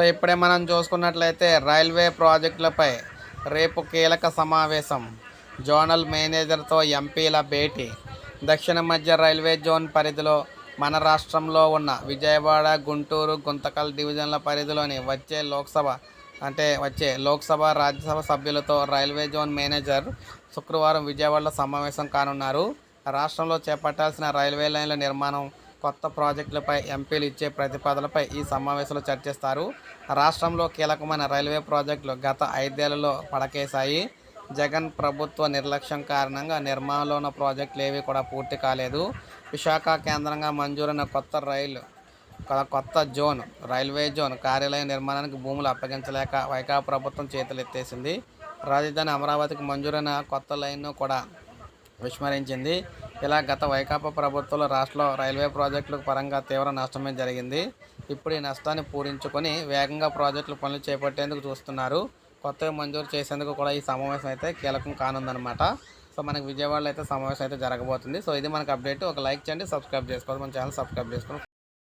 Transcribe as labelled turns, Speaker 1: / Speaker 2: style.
Speaker 1: So ఇప్పుడే మనం చూసుకున్నట్లయితే రైల్వే ప్రాజెక్టులపై రేపు కీలక సమావేశం. జోనల్ మేనేజర్తో ఎంపీల భేటీ. దక్షిణ మధ్య రైల్వే జోన్ పరిధిలో మన రాష్ట్రంలో ఉన్న విజయవాడ గుంటూరు గుంతకల్ డివిజన్ల పరిధిలోని వచ్చే లోక్సభ అంటే వచ్చే లోక్సభ రాజ్యసభ సభ్యులతో రైల్వే జోన్ మేనేజర్ శుక్రవారం విజయవాడలో సమావేశం కానున్నారు. రాష్ట్రంలో చేపట్టాల్సిన రైల్వే లైన్ల నిర్మాణం కొత్త ప్రాజెక్టులపై ఎంపీలు ఇచ్చే ప్రతిపాదనలపై ఈ సమావేశంలో చర్చిస్తారు. రాష్ట్రంలో కీలకమైన రైల్వే ప్రాజెక్టులు గత ఐదేళ్ళలో పడకేశాయి. జగన్ ప్రభుత్వ నిర్లక్ష్యం కారణంగా నిర్మాణంలో ఉన్న ప్రాజెక్టులు ఏవి కూడా పూర్తి కాలేదు. విశాఖ కేంద్రంగా మంజూరైన కొత్త రైలు కొత్త జోన్ రైల్వే జోన్ కార్యాలయ నిర్మాణానికి భూములు అప్పగించలేక వైకాపా ప్రభుత్వం చేతులు ఎత్తేసింది రాజధాని అమరావతికి మంజూరైన కొత్త లైన్ను కూడా విస్మరించింది. ఇలా గత వైకాపా ప్రభుత్వంలో రాష్ట్రంలో రైల్వే ప్రాజెక్టుల పరంగా తీవ్ర నష్టమే జరిగింది. ఇప్పుడు ఈ నష్టాన్ని పూరించుకొని వేగంగా ప్రాజెక్టులు పనులు చేపట్టేందుకు చూస్తున్నారు. కొత్తగా మంజూరు చేసేందుకు కూడా ఈ సమావేశం అయితే కీలకం కానుందనమాట సో మనకి విజయవాడలో అయితే సమావేశం అయితే జరగబోతుంది. సో ఇది మనకు అప్డేట్. ఒక లైక్ చేయండి సబ్స్క్రైబ్ చేసుకోవాలి మన ఛానల్ సబ్స్క్రైబ్ చేసుకోండి.